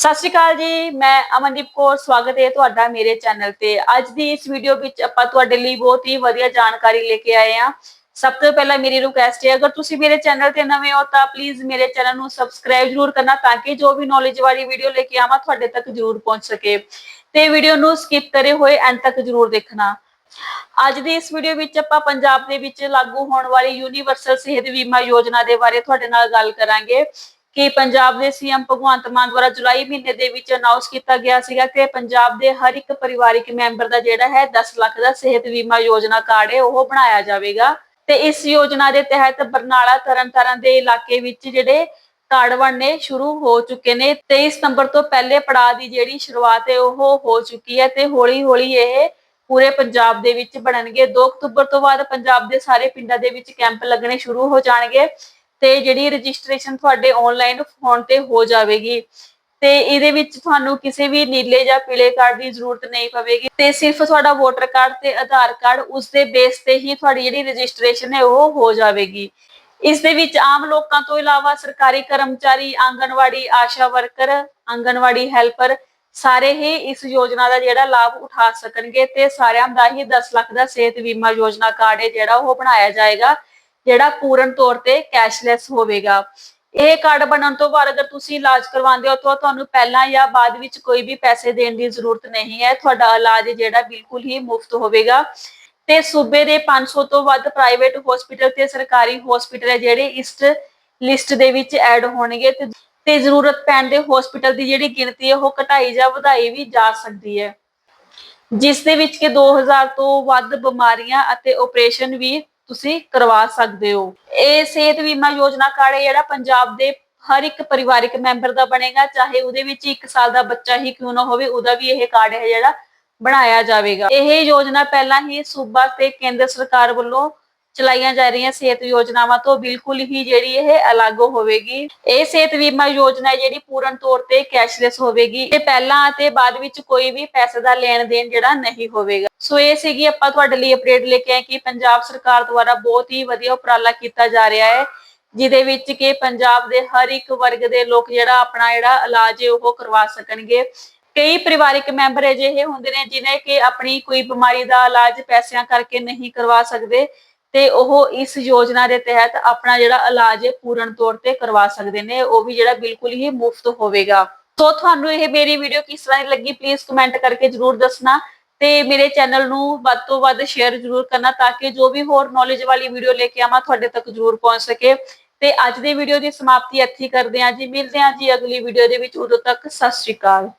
ਸਤਿ ਸ਼੍ਰੀ ਅਕਾਲ ਜੀ, ਮੈਂ ਅਮਨਦੀਪ ਕੌਰ, ਸਵਾਗਤ ਹੈ ਤੁਹਾਡਾ ਮੇਰੇ ਚੈਨਲ ਤੇ। ਅੱਜ ਦੀ ਇਸ ਵੀਡੀਓ ਵਿੱਚ ਆਪਾਂ ਤੁਹਾਡੇ ਲਈ ਬਹੁਤ ਹੀ ਵਧੀਆ ਜਾਣਕਾਰੀ ਲੈ ਕੇ ਆਏ ਹਾਂ। ਸਭ ਤੋਂ ਪਹਿਲਾਂ ਮੇਰੀ ਰਿਕੁਐਸਟ ਹੈ, ਅਗਰ ਤੁਸੀਂ ਮੇਰੇ ਚੈਨਲ ਤੇ ਨਵੇਂ ਹੋ ਤਾਂ ਪਲੀਜ਼ ਮੇਰੇ ਚੈਨਲ ਨੂੰ ਸਬਸਕ੍ਰਾਈਬ ਜ਼ਰੂਰ ਕਰਨਾ ਤਾਂ ਕਿ ਜੋ ਵੀ ਨੌਲੇਜ ਵਾਲੀ ਵੀਡੀਓ ਲੈ ਕੇ ਆਵਾਂ, ਤੁਹਾਡੇ ਤੱਕ ਜ਼ਰੂਰ ਪਹੁੰਚ ਸਕੇ। ਤੇ ਵੀਡੀਓ ਨੂੰ ਸਕਿਪ ਕਰੇ ਹੋਏ ਐਂਡ ਤੱਕ ਜ਼ਰੂਰ ਦੇਖਣਾ। ਅੱਜ ਦੀ ਇਸ ਵੀਡੀਓ ਵਿੱਚ ਆਪਾਂ ਪੰਜਾਬ ਦੇ ਵਿੱਚ ਲਾਗੂ ਹੋਣ ਵਾਲੀ ਯੂਨੀਵਰਸਲ ਸਿਹਤ ਬੀਮਾ ਯੋਜਨਾ ਦੇ ਬਾਰੇ ਤੁਹਾਡੇ ਨਾਲ ਗੱਲ ਕਰਾਂਗੇ। ਕਿ ਪੰਜਾਬ ਦੇ ਸੀਐਮ ਭਗਵੰਤ ਮਾਨ ਦੁਆਰਾ ਜੁਲਾਈ ਮਹੀਨੇ ਦੇ ਵਿੱਚ ਅਨਾਉਂਸ ਕੀਤਾ ਗਿਆ ਸੀਗਾ ਕਿ ਪੰਜਾਬ ਦੇ ਹਰ ਇੱਕ ਪਰਿਵਾਰਿਕ ਮੈਂਬਰ ਦਾ ਜਿਹੜਾ ਹੈ 10 ਲੱਖ ਦਾ ਸਿਹਤ ਬੀਮਾ ਯੋਜਨਾ ਕਾਰਡ ਹੈ, ਉਹ ਬਣਾਇਆ ਜਾਵੇਗਾ। ਤੇ ਇਸ ਯੋਜਨਾ ਦੇ ਤਹਿਤ ਬਰਨਾਲਾ ਤਰਨਤਾਰਨ ਦੇ ਇਲਾਕੇ ਵਿੱਚ ਜਿਹੜੇ ਕਾਰਡ ਨੇ ਸ਼ੁਰੂ ਹੋ ਚੁੱਕੇ ਨੇ। 23 ਸਤੰਬਰ ਤੋਂ ਪਹਿਲੇ ਪੜਾਅ ਦੀ ਜਿਹੜੀ ਸ਼ੁਰੂਆਤ ਹੈ, ਉਹ ਹੋ ਚੁੱਕੀ ਹੈ ਤੇ ਹੌਲੀ ਹੌਲੀ ਇਹ ਪੂਰੇ ਪੰਜਾਬ ਦੇ ਵਿੱਚ ਬਣਨਗੇ। 2 ਅਕਤੂਬਰ ਤੋਂ ਬਾਅਦ ਪੰਜਾਬ ਦੇ ਸਾਰੇ ਪਿੰਡਾਂ ਦੇ ਵਿੱਚ ਕੈਂਪ ਲੱਗਣੇ ਸ਼ੁਰੂ ਹੋ ਜਾਣਗੇ। ਤੇ ਜਿਹੜੀ ਰਜਿਸਟ੍ਰੇਸ਼ਨ ਤੁਹਾਡੇ ਆਨਲਾਈਨ ਫੋਨ ਤੇ ਹੋ ਜਾਵੇਗੀ। ਤੇ ਇਹਦੇ ਵਿੱਚ ਤੁਹਾਨੂੰ ਕਿਸੇ ਵੀ ਨੀਲੇ ਜਾਂ ਪੀਲੇ ਕਾਰਡ ਦੀ ਜ਼ਰੂਰਤ ਨਹੀਂ ਪਵੇਗੀ। ਤੇ ਸਿਰਫ ਤੁਹਾਡਾ ਵੋਟਰ ਕਾਰਡ ਤੇ ਆਧਾਰ ਕਾਰਡ ਉਸ ਦੇ ਬੇਸ ਤੇ ਹੀ ਤੁਹਾਡੀ ਜਿਹੜੀ ਰਜਿਸਟ੍ਰੇਸ਼ਨ ਹੈ ਉਹ ਹੋ ਜਾਵੇਗੀ। ਇਸ ਦੇ ਵਿੱਚ ਆਮ ਲੋਕਾਂ ਤੋਂ ਇਲਾਵਾ ਸਰਕਾਰੀ ਕਰਮਚਾਰੀ, anganwadi, ASHA worker, anganwadi helper ਸਾਰੇ ਹੀ ਇਸ ਯੋਜਨਾ ਦਾ ਜਿਹੜਾ ਲਾਭ ਉਠਾ ਸਕਣਗੇ ਤੇ ਸਾਰਿਆਂ ਦਾ ਹੀ 10 ਲੱਖ ਦਾ ਸਿਹਤ ਬੀਮਾ ਯੋਜਨਾ ਕਾਰਡ ਹੈ ਜਿਹੜਾ ਉਹ ਬਣਾਇਆ ਜਾਏਗਾ। ਜਿਹੜਾ ਪੂਰਨ ਤੌਰ ਤੇ ਕੈਸ਼ਲੈਸ ਹੋਵੇਗਾ। ਇਹ ਕਾਰਡ ਬਣਨ ਤੋਂ ਬਾਅਦ ਅਗਰ ਤੁਸੀਂ ਇਲਾਜ ਕਰਵਾਉਂਦੇ ਹੋ, ਤਾਂ ਤੁਹਾਨੂੰ ਪਹਿਲਾਂ ਜਾਂ ਬਾਅਦ ਵਿੱਚ ਕੋਈ ਵੀ ਪੈਸੇ ਦੇਣ ਦੀ ਜ਼ਰੂਰਤ ਨਹੀਂ ਹੈ। ਤੁਹਾਡਾ ਇਲਾਜ ਜਿਹੜਾ ਬਿਲਕੁਲ ਹੀ ਮੁਫਤ ਹੋਵੇਗਾ। ਤੇ ਸੂਬੇ ਦੇ 500 ਤੋਂ ਵੱਧ ਪ੍ਰਾਈਵੇਟ ਹਸਪੀਟਲ ਤੇ ਸਰਕਾਰੀ ਹਸਪੀਟਲ ਹੈ, ਜਿਹੜੇ ਇਸ ਲਿਸਟ ਦੇ ਵਿੱਚ ਐਡ ਹੋਣਗੇ। ਤੇ ਤੇ ਜ਼ਰੂਰਤ ਪੈਣ ਦੇ ਹਸਪੀਟਲ ਦੀ ਜਿਹੜੀ ਗਿਣਤੀ ਹੈ, ਉਹ ਘਟਾਈ ਜਾਂ ਵਧਾਈ ਵੀ ਜਾ ਸਕਦੀ ਹੈ। ਜਿਸ ਦੇ ਵਿੱਚ ਕਿ 2000 ਤੋਂ ਵੱਧ ਬਿਮਾਰੀਆਂ ਅਤੇ ਆਪਰੇਸ਼ਨ ਵੀ ਤੁਸੀਂ ਕਰਵਾ ਸਕਦੇ ਹੋ। ਇਹ ਸਿਹਤ ਬੀਮਾ ਯੋਜਨਾ ਕਾਰਡ ਹੈ ਜਿਹੜਾ ਪੰਜਾਬ ਦੇ ਹਰ ਇੱਕ ਪਰਿਵਾਰਿਕ ਮੈਂਬਰ ਦਾ ਬਣੇਗਾ, ਚਾਹੇ ਉਹਦੇ ਵਿੱਚ 1 ਸਾਲ ਦਾ ਬੱਚਾ ਹੀ ਕਿਉਂ ਨਾ ਹੋਵੇ, ਉਹਦਾ ਵੀ ਇਹ ਕਾਰਡ ਹੈ ਜਿਹੜਾ ਬਣਾਇਆ ਜਾਵੇਗਾ। ਇਹ ਯੋਜਨਾ ਪਹਿਲਾਂ ਹੀ ਸੂਬਾ ਤੇ ਕੇਂਦਰ ਸਰਕਾਰ ਵੱਲੋਂ ਚਲਾਈਆਂ ਜਾ ਰਹੀਆਂ ਸਿਹਤ ਯੋਜਨਾਵਾਂ ਤੋਂ ਬਿਲਕੁਲ ਹੀ ਜਿਹੜੀ ਇਹ ਅਲੱਗ ਹੋਵੇਗੀ। ਇਹ ਸਿਹਤ ਬੀਮਾ ਯੋਜਨਾ ਜਿਹੜੀ ਪੂਰਨ ਤੌਰ ਤੇ ਕੈਸ਼ਲੈਸ ਹੋਵੇਗੀ ਇਹ ਪਹਿਲਾਂ ਅਤੇ ਬਾਅਦ ਵਿੱਚ ਕੋਈ ਵੀ ਪੈਸੇ ਦਾ ਲੈਣ ਦੇਣ ਜਿਹੜਾ ਨਹੀਂ ਹੋਵੇਗਾ। ਸੋ ਇਹ ਸੀਗੀ ਆਪਾਂ ਤੁਹਾਡੇ ਲਈ ਅਪਡੇਟ ਲੈ ਕੇ ਆਏ ਕਿ ਪੰਜਾਬ ਸਰਕਾਰ ਦੁਆਰਾ ਬਹੁਤ ਹੀ ਵਧੀਆ ਉਪਰਾਲਾ ਕੀਤਾ ਜਾ ਰਿਹਾ ਹੈ, ਜਿਹਦੇ ਵਿੱਚ ਕਿ ਪੰਜਾਬ ਦੇ ਹਰ ਇੱਕ ਵਰਗ ਦੇ ਲੋਕ ਜਿਹੜਾ ਆਪਣਾ ਜਿਹੜਾ ਇਲਾਜ ਹੈ ਉਹ ਕਰਵਾ ਸਕਣਗੇ। ਕਈ ਪਰਿਵਾਰਿਕ ਮੈਂਬਰ ਅਜਿਹੇ ਹੁੰਦੇ ਨੇ ਜਿਨ੍ਹਾਂ ਕਿ ਆਪਣੀ ਕੋਈ ਬਿਮਾਰੀ ਦਾ ਇਲਾਜ ਪੈਸਿਆਂ ਕਰਕੇ ਨਹੀਂ ਕਰਵਾ ਸਕਦੇ। ਤੇ ਉਹ ਇਸ ਯੋਜਨਾ ਦੇ ਤਹਿਤ ਆਪਣਾ ਜਿਹੜਾ ਇਲਾਜ ਹੈ ਪੂਰਨ ਤੌਰ ਤੇ ਕਰਵਾ ਸਕਦੇ ਨੇ, ਉਹ ਵੀ ਜਿਹੜਾ ਬਿਲਕੁਲ ਹੀ ਮੁਫਤ ਹੋਵੇਗਾ। ਸੋ ਤੁਹਾਨੂੰ ਇਹ ਮੇਰੀ ਵੀਡੀਓ ਕਿਸ ਤਰ੍ਹਾਂ ਦੀ ਲੱਗੀ ਪਲੀਜ਼ ਕਮੈਂਟ ਕਰਕੇ ਜਰੂਰ ਦੱਸਣਾ ਤੇ ਮੇਰੇ ਚੈਨਲ ਨੂੰ ਵੱਧ ਤੋਂ ਵੱਧ ਸ਼ੇਅਰ ਜਰੂਰ ਕਰਨਾ ਤਾਂ ਕਿ ਜੋ ਵੀ ਹੋਰ ਨੌਲੇਜ ਵਾਲੀ ਵੀਡੀਓ ਲੈ ਕੇ ਆਵਾਂ, ਤੁਹਾਡੇ ਤੱਕ ਜਰੂਰ ਪਹੁੰਚ ਸਕੇ। ਤੇ ਅੱਜ ਦੀ ਵੀਡੀਓ ਦੀ ਸਮਾਪਤੀ ਇੱਥੇ ਕਰਦੇ ਹਾਂ ਜੀ। ਮਿਲਦੇ ਹਾਂ ਜੀ ਅਗਲੀ ਵੀਡੀਓ ਦੇ ਵਿੱਚ, ਉਦੋਂ ਤੱਕ ਸਤਿ ਸ਼੍ਰੀ ਅਕਾਲ।